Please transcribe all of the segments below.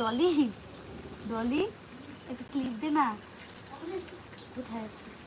ডলি ডলি একটা ক্লিপ দে না। কোথায় আছে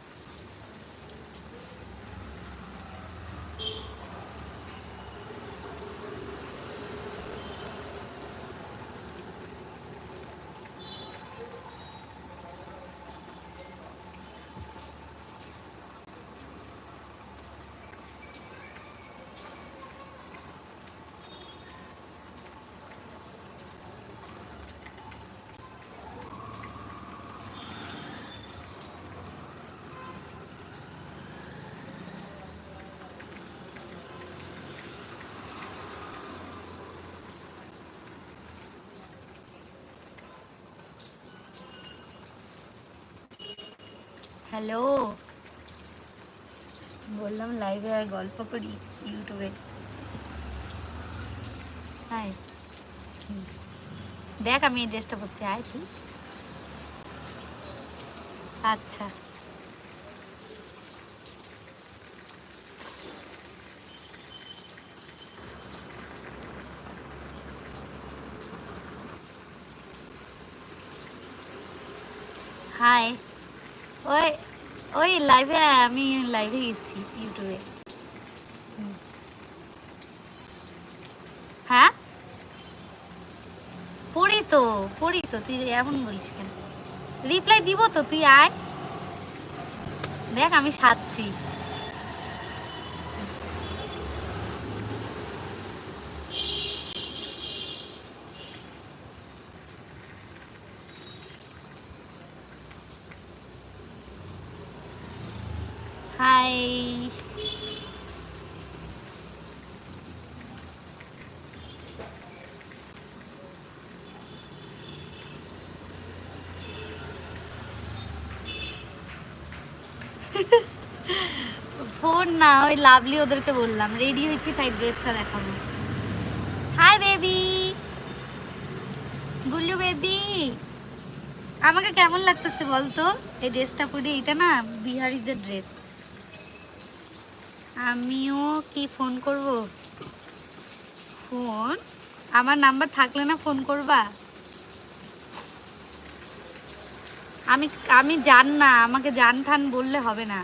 হ্যালো। বললাম লাইভে গল্প করি ইউটিউবে। হাই। দেখ আমি এই ড্রেসটা বসে আয় তুই। আচ্ছা। ওই লাইভে আমি লাইভে গেছি ইউটিউবে হ্যাঁ? পড়ি তো পড়ি তো, তুই এমন বলিস কেন? রিপ্লাই দিব তো, তুই আয়। দেখ, আমি সাজছি হাই ফোন না ওই লাভলি ওদেরকে বললাম রেডি হয়েছি, তাই ড্রেসটা দেখাবো। হাই বেবি গুল্লু বেবি আমাকে কেমন লাগতেছে বলতো? এই ড্রেসটা পরে, এটা না বিহারিদের ড্রেস আমিও কি ফোন করব? ফোন আমার নাম্বার থাকলে না ফোন করবা? আমি আমি জান না, আমাকে জান ঠান বললে হবে না।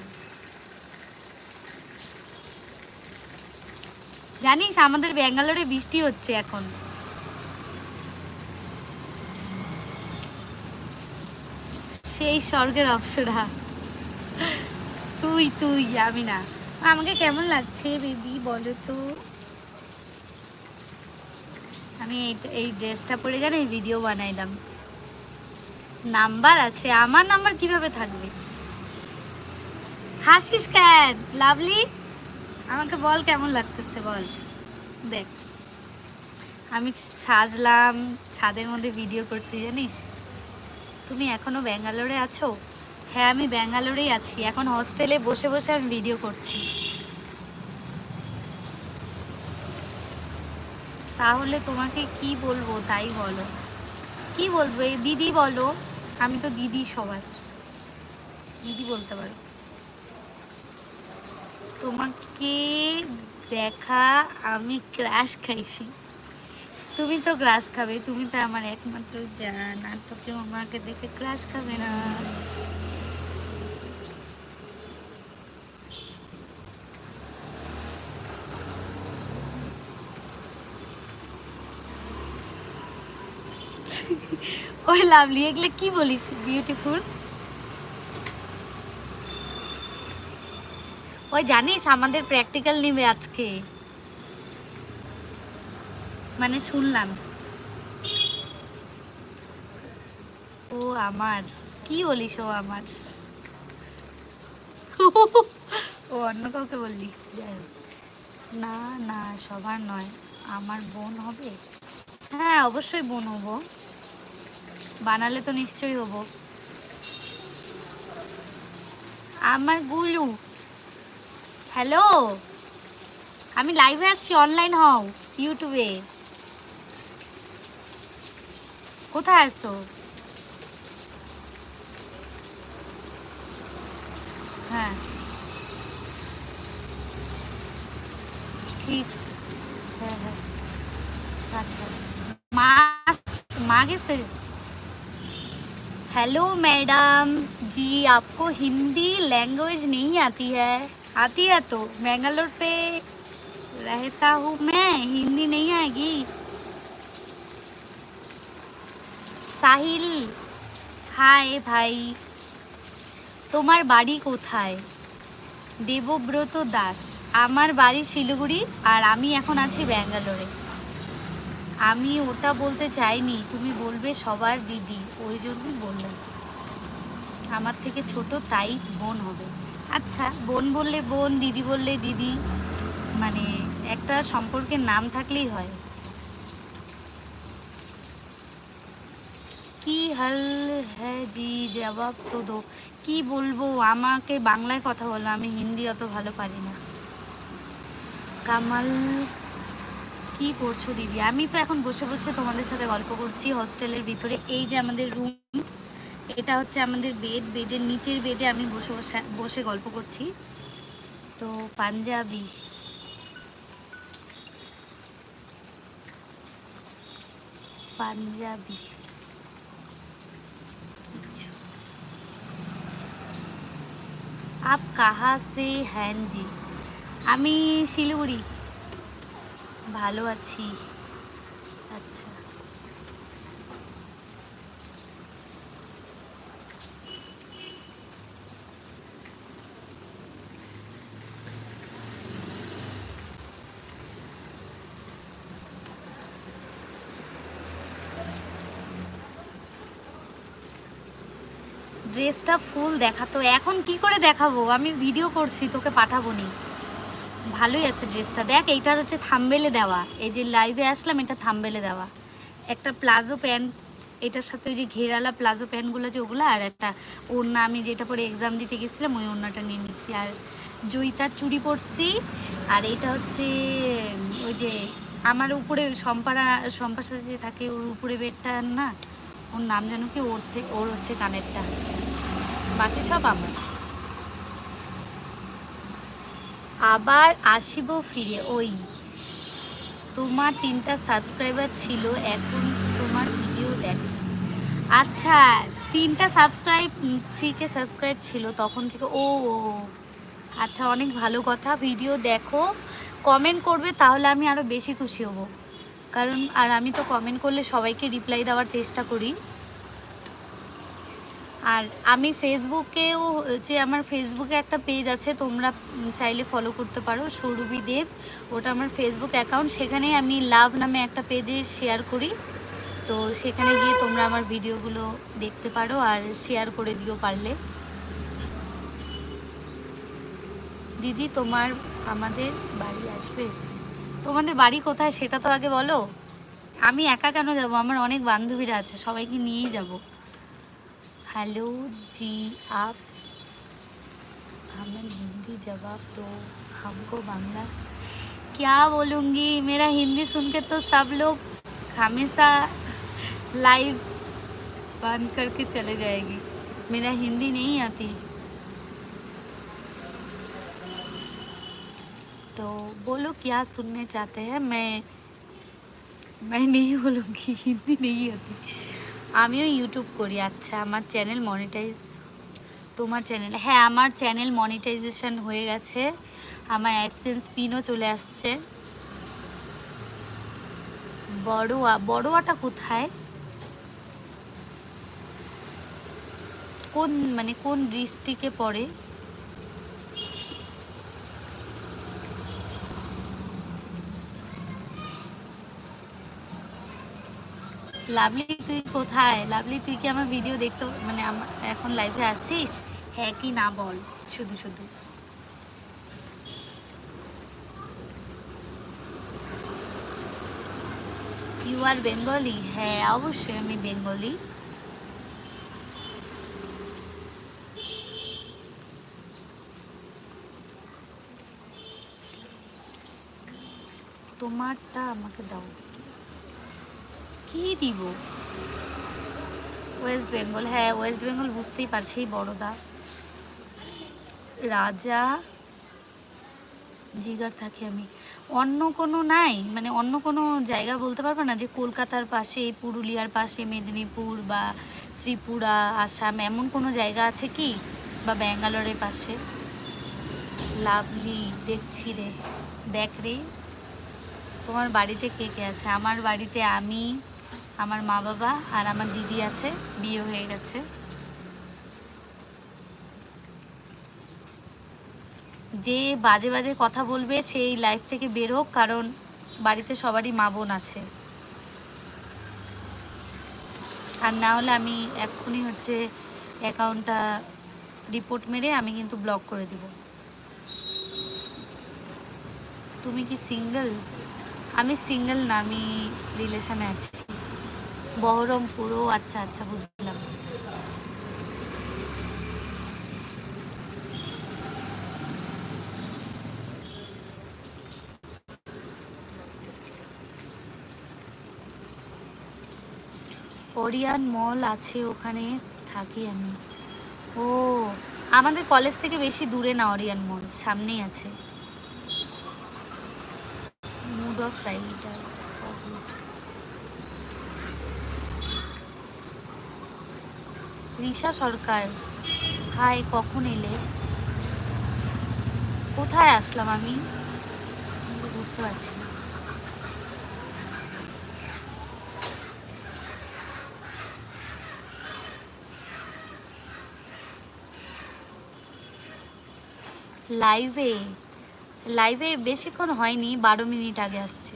জানিস আমাদের ব্যাঙ্গালোরে বৃষ্টি হচ্ছে এখন। সেই স্বর্গের অপসরা। তুই তুই, আমি না। আমাকে কেমন লাগছে বেবি, বলো তো? আমি এই- ড্রেসটা পরে জানি ভিডিও বানাইলাম। নাম্বার আছে, আমার নাম্বার কীভাবে থাকবে? হাসিস কেন, লাভলি? আমাকে বল কেমন লাগতেছে, বল। দেখ, আমি সাজলাম, ছাদের মধ্যে ভিডিও করছি, জানিস? তুমি এখনও ব্যাঙ্গালোরে আছো? হ্যাঁ আমি ব্যাঙ্গালোরেই আছি। এখন হস্টেলে বসে বসে আমি ভিডিও করছি। তাহলে তোমাকে কি বলব, তাই বলো। কি বলব? এই দিদি বলো। আমি তো দিদি সবার। দিদি বলতে পারো। তোমাকে দেখা আমি ক্রাশ খাইছি। তুমি তো ক্রাশ খাবে, তুমি তো আমার একমাত্র জান, আর তো কেউ আমাকে দেখে ক্রাশ খাবে না। ওই লাভলি, এগুলো কি বলিস? বিউটিফুল ওই জানিস আমাদের প্র্যাকটিক্যাল নেবে আজকে। মানে শুনলাম। ও আমার। কি বলিস ও আমার? ও অন্য কাউকে বললি? যাই হোক। না না, সবার নয়। আমার বোন হবে? হ্যাঁ অবশ্যই বোন হব। বানালে তো নিশ্চয়ই হব। আমার গুলু। হ্যালো আমি লাইভে আসছি অনলাইন হও ইউটিউবে কোথায় আছো হ্যাঁ ঠিক হ্যাঁ হ্যাঁ আচ্ছা আচ্ছা মা আস- মা आगे से हेलो मैडम जी आपको हिंदी लैंग्वेज नहीं आती है आती है तो बेंगलोर पे रहता हूँ मैं हिंदी नहीं आएगी সাহিল হাই ভাই তোমার বাড়ি কোথায় দেবব্রত দাস আমার বাড়ি শিলিগুড়ি আর আমি এখন আছি ব্যাঙ্গালোরে আমি ওটা বলতে চাইনি তুমি বলবে সবার দিদি ওই জন্যই বললাম আমার থেকে ছোট তাই বোন হবে আচ্ছা বোন বললে বোন, দিদি বললে দিদি মানে একটা সম্পর্কের নাম থাকলেই হয়। কি হাল হ্যাঁ জি, জবাব তো দো। কি বলব, আমাকে বাংলায় কথা বলো, আমি হিন্দি অত ভালো পারি না। কামাল, কি করছ দিদি? আমি তো এখন বসে বসে তোমাদের সাথে গল্প করছি হস্টেলের ভিতরে। এই যে আমাদের রুম এটা হচ্ছে আমাদের বেড বেডের নিচের বেডে আমি বসে বসে গল্প করছি। তো পাঞ্জাবি। পাঞ্জাবি। আপ কাহা সে হ্যান জি? আমি শিলিগুড়ি। ভালো আছি। আচ্ছা। ড্রেসটা ফুল দেখাতো এখন কি করে দেখাবো? আমি ভিডিও করছি, তোকে পাঠাবো নি ভালোই আছে ড্রেসটা। দেখ, এইটার হচ্ছে থাম্বেলে দেওয়া। এই যে লাইভে আসলাম, এটা থাম্বেলে দেওয়া। একটা প্লাজো প্যান্ট, এটার সাথে ওই যে ঘেরালা প্লাজো প্যান্টগুলো যে ওগুলো, আর একটা ওড়না, আমি যেটা পরে এক্সাম দিতে গেছিলাম, ওই ওড়নাটা নিয়ে নিচ্ছি আর জয়িতার চুড়ি পরছি, আর এটা হচ্ছে, ওই যে আমার উপরে সম্পারা সম্পার সাথে যে থাকে, ওর উপরে বেডটা না ওর নাম যেন কি ওর থেকে ওর হচ্ছে কানেরটা। বাকি সব আমার। আবার আসিব ফিরে, ওই। তোমার তিনটা সাবস্ক্রাইবার ছিল, এখন তোমার ভিডিও দেখে। আচ্ছা তিনটা সাবস্ক্রাইব থ্রিকে সাবস্ক্রাইব ছিল, তখন থেকে ও আচ্ছা অনেক ভালো কথা ভিডিও দেখো। কমেন্ট করবে, তাহলে আমি আরও বেশি খুশি হব। কারণ, আর আমি তো কমেন্ট করলে সবাইকে রিপ্লাই দেওয়ার চেষ্টা করি। আর আমি ফেসবুকেও যে আমার ফেসবুকে একটা পেজ আছে, তোমরা চাইলে ফলো করতে পারো, সৌরভী দেব। ওটা আমার ফেসবুক অ্যাকাউন্ট সেখানে আমি লাভ নামে একটা পেজে শেয়ার করি। তো সেখানে গিয়ে তোমরা আমার ভিডিওগুলো দেখতে পারো আর শেয়ার করে দিও পারলে। দিদি, তোমার আমাদের বাড়ি আসবে? তোমাদের বাড়ি কোথায় সেটা তো আগে বলো আমি একা কেন যাব আমার অনেক বান্ধবীরা আছে সবাইকে নিয়েই যাব हेलो जी आप हमें हिंदी जवाब दो हमको बांग्ला क्या बोलूँगी मेरा हिंदी सुन के तो सब लोग हमेशा लाइव बंद करके चले जाएगी मेरा हिंदी नहीं आती तो बोलो क्या सुनने चाहते हैं मैं मैं नहीं बोलूँगी हिंदी नहीं आती আমিও ইউটিউব করি আচ্ছা আমার চ্যানেল মনিটাইজ তোমার চ্যানেল হ্যাঁ আমার চ্যানেল মনিটাইজেশন হয়ে গেছে আমার অ্যাডসেন্স পিনও চলে আসছে বড়োয়া বড়োয়াটা কোথায় কোন মানে কোন ডিস্ট্রিক্টে পড়ে লাভলি, তুই কোথায়? লাভলি, তুই কি আমার ভিডিও দেখতে মানে এখন লাইভে আসিস হ্যাঁ কি না বল, শুধু শুধু। ইউ আর বেঙ্গলি হ্যাঁ অবশ্যই আমি বেঙ্গলি তোমারটা আমাকে দাও। কি দিব? ওয়েস্ট বেঙ্গল হ্যাঁ ওয়েস্ট বেঙ্গল বুঝতেই পারছি, বড়দা। রাজা, জিগার থাকি আমি। অন্য কোনো নাই? মানে অন্য কোনো জায়গা বলতে পারবে না যে কলকাতার পাশে, পুরুলিয়ার পাশে, মেদিনীপুর বা ত্রিপুরা, আসাম, এমন কোনো জায়গা আছে কি? বা ব্যাঙ্গালোরের পাশে? লাভলি, দেখছি রে। দেখ রে। তোমার বাড়িতে কে কে আছে? আমার বাড়িতে আমি আমার মা বাবা আর আমার দিদি আছে, বিয়ে হয়ে গেছে। যে বাজে বাজে কথা বলবে, সেই লাইফ থেকে বের হোক, কারণ বাড়িতে সবারই মা বোন আছে। আর না হলে আমি এক্ষুনি হচ্ছে অ্যাকাউন্টটা রিপোর্ট মেরে আমি কিন্তু ব্লক করে দিব। তুমি কি সিঙ্গেল আমি সিঙ্গেল না, আমি রিলেশনে আছি। বহরমপুর ও আচ্ছা আচ্ছা বুঝলাম। ওরিয়ান মল আছে ওখানে, থাকি আমি। ও, আমাদের কলেজ থেকে বেশি দূরে না ওরিয়ান মল, সামনেই আছে। Mood off rider Risha Sarkar. Hi, কখন এলে? কোথায় আসলাম আমি? বুঝতে পারছি লাইভে লাইভে বেশিক্ষণ হয়নি, বারো মিনিট আগে আসছে।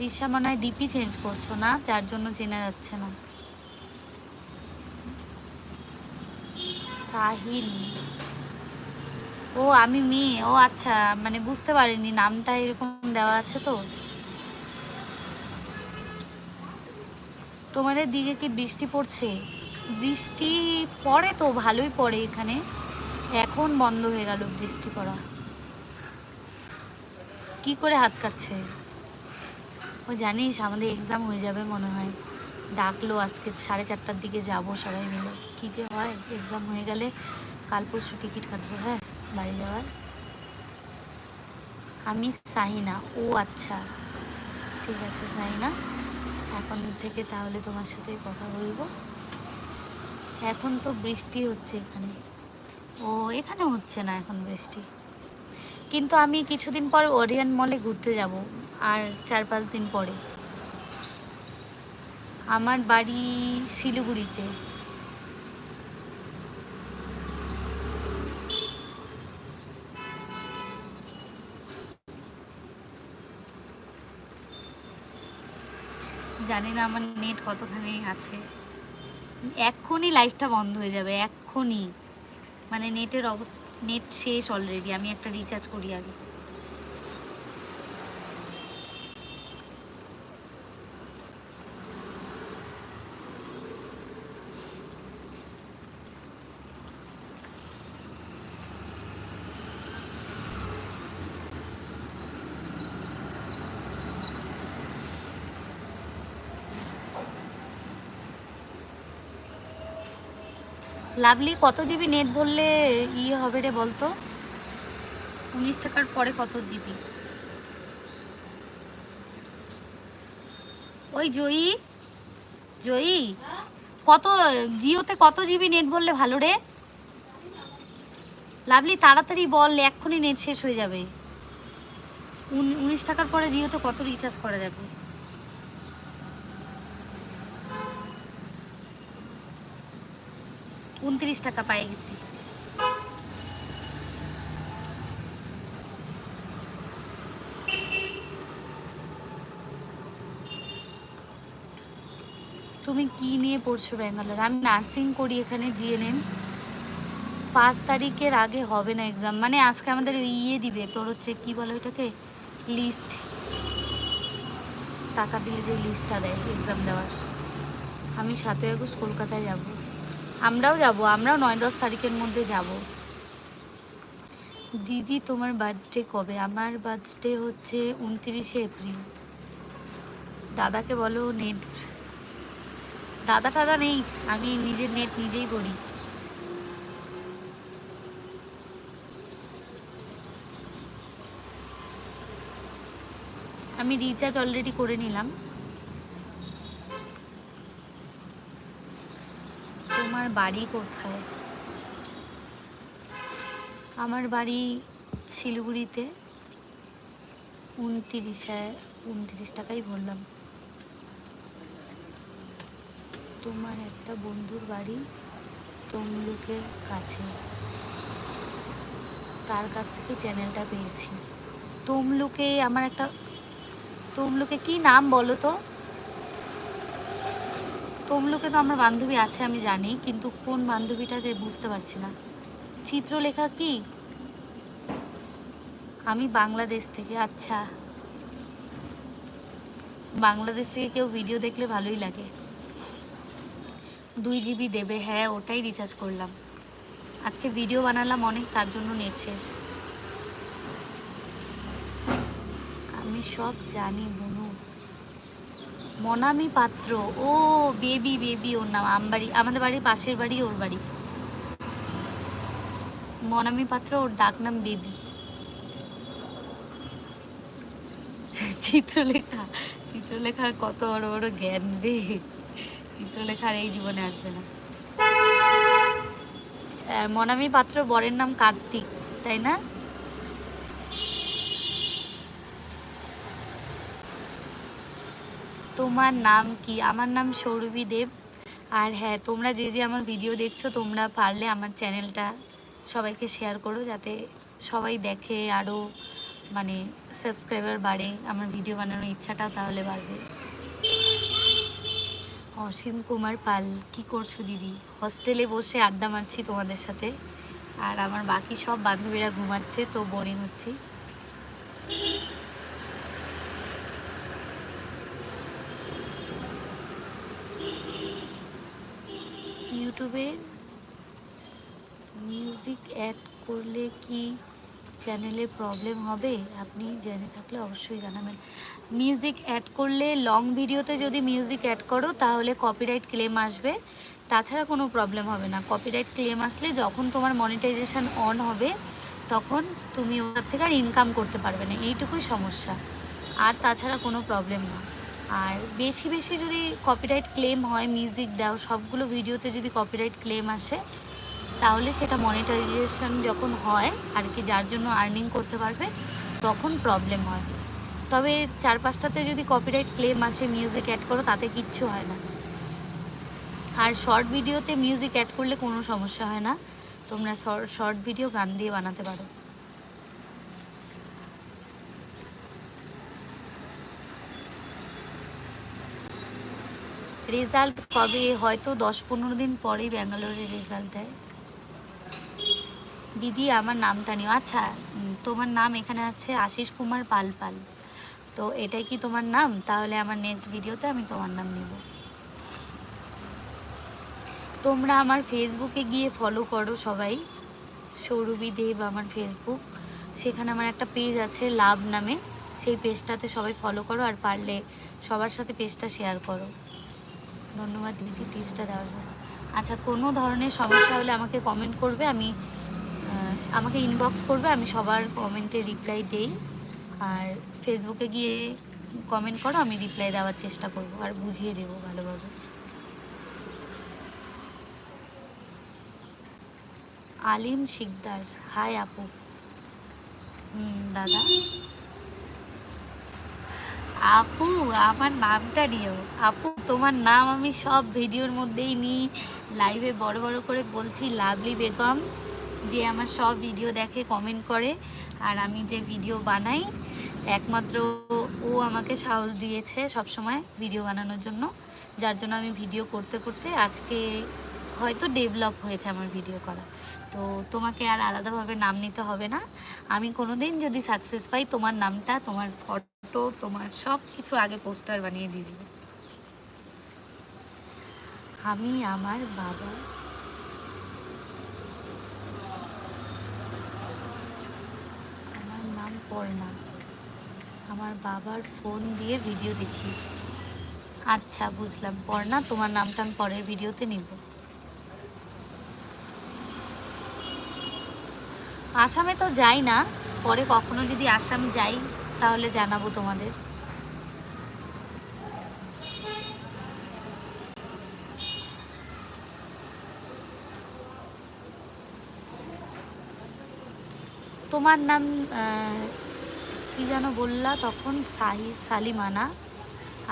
রিসা মনে হয় ডিপি চেঞ্জ করছ না? যার জন্য চেনা যাচ্ছে না। সাহিল। ও, আমি মেয়ে। ও আচ্ছা মানে বুঝতে পারিনি, নামটা এরকম দেওয়া আছে তো। তোমাদের দিকে কি বৃষ্টি পড়ছে? বৃষ্টি পড়ে তো, ভালোই পড়ে এখানে। এখন বন্ধ হয়ে গেল বৃষ্টি পড়া। কি করে হাত কাটছে? ও জানিস আমাদের এক্সাম হয়ে যাবে মনে হয়। ডাকলো আজকে সাড়ে চারটার দিকে যাব সবাই মিলে। কী যে হয় এক্সাম হয়ে গেলে কাল পরশু টিকিট কাটবো হ্যাঁ? বাড়ি যাওয়ার। আমি সাহিনা, ও আচ্ছা। ঠিক আছে সাহিনা, এখন থেকে তাহলে তোমার সাথে কথা বলব। এখন তো বৃষ্টি হচ্ছে এখানে। ও, এখানে হচ্ছে না এখন বৃষ্টি। কিন্তু আমি কিছুদিন পর ওরিয়ন মলে ঘুরতে যাব। আর চার পাঁচ দিন পরে। আমার বাড়ি শিলিগুড়িতে। জানি না আমার নেট কতখানি আছে। এক্ষুনি লাইফটা বন্ধ হয়ে যাবে, এক্ষুনি। মানে নেটের অবস্থা নেট শেষ অলরেডি আমি একটা রিচার্জ করি আগে। লাভলি, কত জিবি নেট বললে ই হবে রে বলতো? উনিশ টাকার পরে কত জিবি ওই জয়ী জয়ী, কত, জিওতে কত জিবি নেট বললে ভালো রে? লাভলি, তাড়াতাড়ি বল, এক্ষুনি নেট শেষ হয়ে যাবে। উন- উনিশ টাকার পরে জিওতে কত রিচার্জ করা যাবে? উনত্রিশ টাকা পাই গেছি। তুমি কি নিয়ে পড়ছো ব্যাঙ্গালোর? আমি নার্সিং করি এখানে জিএনএম পাঁচ তারিখের আগে হবে না এক্সাম মানে আজকে আমাদের ইয়ে দিবে, তোর হচ্ছে কি বলে ওইটাকে? লিস্ট টাকা দিয়ে যে লিস্টটা দেয় এক্সাম দেওয়ার। আমি সাতই আগস্ট কলকাতায় যাব। আমরাও যাব, আমরাও নয় দশ তারিখের মধ্যে যাব। দিদি, তোমার বার্থডে কবে? আমার বার্থডে হচ্ছে উনত্রিশে এপ্রিল। দাদাকে বলো নেট দাদা টাদা নেই, আমি নিজের নেট নিজেই করি আমি রিচার্জ অলরেডি করে নিলাম। বাড়ি কোথায়? আমার বাড়ি শিলিগুড়িতে। উনতিরিশে, উনতিরিশ টাকাই ভরলাম তোমার একটা বন্ধুর বাড়ি তমলুকের কাছে। তার কাছ থেকে চ্যানেলটা পেয়েছি। তমলুকে আমার একটা তমলুকে কি নাম বলো তো? তমলুকে তো আমার বান্ধবী আছে আমি জানি, কিন্তু কোন বান্ধবীটা যে বুঝতে পারছি না। চিত্রলেখা কি? আমি বাংলাদেশ থেকে আচ্ছা। বাংলাদেশ থেকে কেউ ভিডিও দেখলে ভালোই লাগে। দুই জিবি দেবে হ্যাঁ ওটাই রিচার্জ করলাম। আজকে ভিডিও বানালাম অনেক, তার জন্য নেট শেষ। আমি সব জানি, বনু। মনামি পাত্র। ও, বেবি বেবি ওর নাম। আমবাড়ি আমাদের বাড়ির পাশের বাড়ি, ওর বাড়ি। মনামি পাত্র, ওর ডাক নাম বেবি। চিত্রলেখা, চিত্রলেখার কত বড় বড় জ্ঞান রে। চিত্রলেখার এই জীবনে আসবে না। মনামি পাত্র বরের নাম কার্তিক, তাই না? তোমার নাম কি? আমার নাম সৌরভী দেব। আর হ্যাঁ তোমরা যে যে আমার ভিডিও দেখছ, তোমরা পারলে আমার চ্যানেলটা সবাইকে শেয়ার করো যাতে সবাই দেখে আরও মানে সাবস্ক্রাইবার বাড়ে। আমার ভিডিও বানানোর ইচ্ছাটাও তাহলে বাড়বে। অসীম কুমার পাল, কি করছ দিদি? হস্টেলে বসে আড্ডা মারছি তোমাদের সাথে। আর আমার বাকি সব বান্ধবীরা ঘুমাচ্ছে, তো বোরিং হচ্ছি। ইউটিউবে মিউজিক অ্যাড করলে কি চ্যানেলে প্রবলেম হবে? আপনি জেনে থাকলে অবশ্যই জানাবেন। মিউজিক অ্যাড করলে লং ভিডিওতে যদি মিউজিক অ্যাড করো, তাহলে কপিরাইট ক্লেম আসবে। তাছাড়া কোনো প্রবলেম হবে না। কপিরাইট ক্লেম আসলে যখন তোমার মনিটাইজেশন অন হবে, তখন তুমি ওটার থেকে আর ইনকাম করতে পারবে না। এইটুকুই সমস্যা। আর তাছাড়া কোনো প্রবলেম না। আর বেশি বেশি যদি কপিরাইট ক্লেম হয় মিউজিক দাও, সবগুলো ভিডিওতে যদি কপিরাইট ক্লেম আসে, তাহলে সেটা মনিটাইজেশন যখন হয়, আর কি যার জন্য আর্নিং করতে পারবে, তখন প্রবলেম হয়। তবে চার পাঁচটাতে যদি কপিরাইট ক্লেম আসে মিউজিক অ্যাড করো, তাতে কিচ্ছু হয় না। আর শর্ট ভিডিওতে মিউজিক অ্যাড করলে কোনো সমস্যা হয় না। তোমরা শর্ট ভিডিও গান দিয়ে বানাতে পারো। রেজাল্ট কবে হয়তো দশ পনেরো দিন পরেই ব্যাঙ্গালোরের রেজাল্ট দেয়। দিদি, আমার নামটা নিও। আচ্ছা তোমার নাম এখানে আছে আশিস কুমার পাল পাল তো এটাই কি তোমার নাম? তাহলে আমার নেক্সট ভিডিওতে আমি তোমার নাম নেব। তোমরা আমার ফেসবুকে গিয়ে ফলো করো সবাই। সৌরভী দেব আমার ফেসবুক সেখানে আমার একটা পেজ আছে, লাভ নামে। সেই পেজটাতে সবাই ফলো করো আর পারলে সবার সাথে পেজটা শেয়ার করো। ধন্যবাদ দিদি টিপসটা দেওয়ার জন্য। আচ্ছা কোনো ধরনের সমস্যা হলে আমাকে কমেন্ট করবে, আমি আমাকে ইনবক্স করবে, আমি সবার কমেন্টে রিপ্লাই দেই। আর ফেসবুকে গিয়ে কমেন্ট করো, আমি রিপ্লাই দেওয়ার চেষ্টা করব, আর বুঝিয়ে দেবো ভালোভাবে। আলিম শিকদার হাই আপু। হুম, দাদা। আপু, আমার নামটা নিও। আপু, তোমার নাম আমি সব ভিডিওর মধ্যেই নিই। লাইভে বড় বড় করে বলছি, লাভলি বেগম, যে আমার সব ভিডিও দেখে কমেন্ট করে। আর আমি যে ভিডিও বানাই, একমাত্র ও আমাকে সাহস দিয়েছে সব সময় ভিডিও বানানোর জন্য। যার জন্য আমি ভিডিও করতে করতে আজকে হয়তো ডেভেলপ হয়েছে আমার ভিডিও করা। তো তোমাকে আর আলাদাভাবে নাম নিতে হবে না। আমি কোনো দিন যদি সাকসেস পাই, তোমার নামটা, তোমার ফটো তোমার সব কিছু আগে পোস্টার বানিয়ে দিয়ে দিব। আমি আমার বাবা। আমার নাম পর্ণা। আমার বাবার ফোন দিয়ে ভিডিও দেখি। আচ্ছা বুঝলাম। পর্ণা, তোমার নামটা আমি পরের ভিডিওতে নিব। আসামে তো যাই না, পরে কখনো যদি আসাম যাই, তাহলে জানাব তোমাদের। তোমার নাম কি যেন বললা তখন? সাহি, সালিমানা।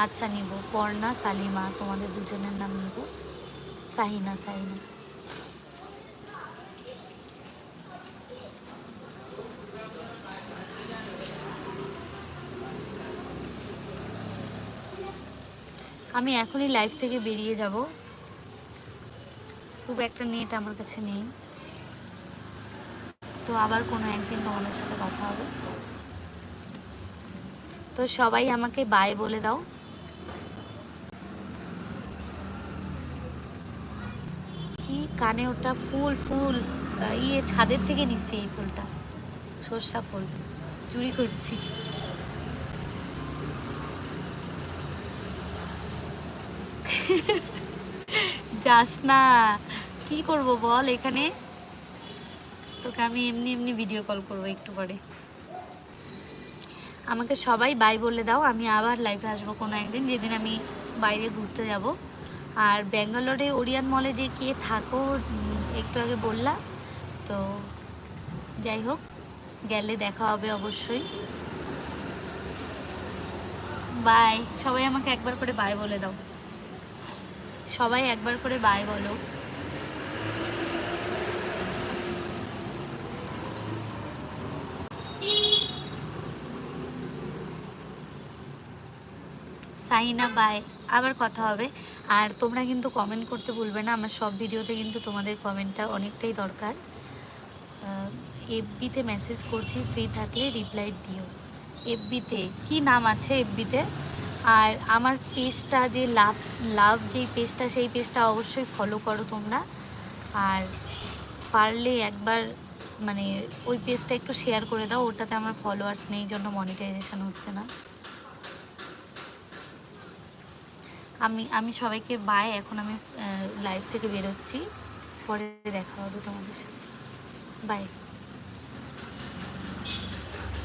আচ্ছা নিব। পর্ণা, সালিমা, তোমাদের দুজনের নাম নিব। সাহিনা সাহিনা। আমি এখনই লাইফ থেকে বেরিয়ে যাব। খুব একটা নেট আমার কাছে নেই। তো আবার কোনো একদিন তোমাদের সাথে কথা হবে। তো সবাই আমাকে বাই বলে দাও। কি কানে ওটা ফুল ফুল ইয়ে ছাদের থেকে নিচ্ছি এই ফুলটা। সর্ষা ফুল। চুরি করছি। যাস না। কি করব বল এখানে? তোকে আমি এমনি এমনি ভিডিও কল করব একটু পরে। আমাকে সবাই বাই বলে দাও, আমি আবার লাইভে আসব কোনো একদিন, যেদিন আমি বাইরে ঘুরতে যাব। আর ব্যাঙ্গালোরে ওরিয়ান মলে যে কে থাকো একটু আগে বললা। তো যাই হোক, গেলে দেখা হবে অবশ্যই। বাই সবাই আমাকে একবার করে বাই বলে দাও। সবাই একবার করে বাই বলো। সাইনা বাই আবার কথা হবে। আর তোমরা কিন্তু কমেন্ট করতে ভুলবে না, আমার সব ভিডিওতে কিন্তু তোমাদের কমেন্টটা অনেকটাই দরকার। এফবিতে মেসেজ করছি ফ্রি থাকলে রিপ্লাই দিও। এফবিতে কি নাম আছে এফবিতে আর আমার পেজটা যে লাভ লাভ যেই পেজটা, সেই পেজটা অবশ্যই ফলো করো তোমরা। আর পারলে একবার মানে ওই পেজটা একটু শেয়ার করে দাও, ওটাতে আমার ফলোয়ার্স নেই জন্য মনিটাইজেশন হচ্ছে না। আমি আমি সবাইকে বাই এখন আমি লাইভ থেকে বেরোচ্ছি। পরে দেখা হবে তোমাদের সাথে। বাই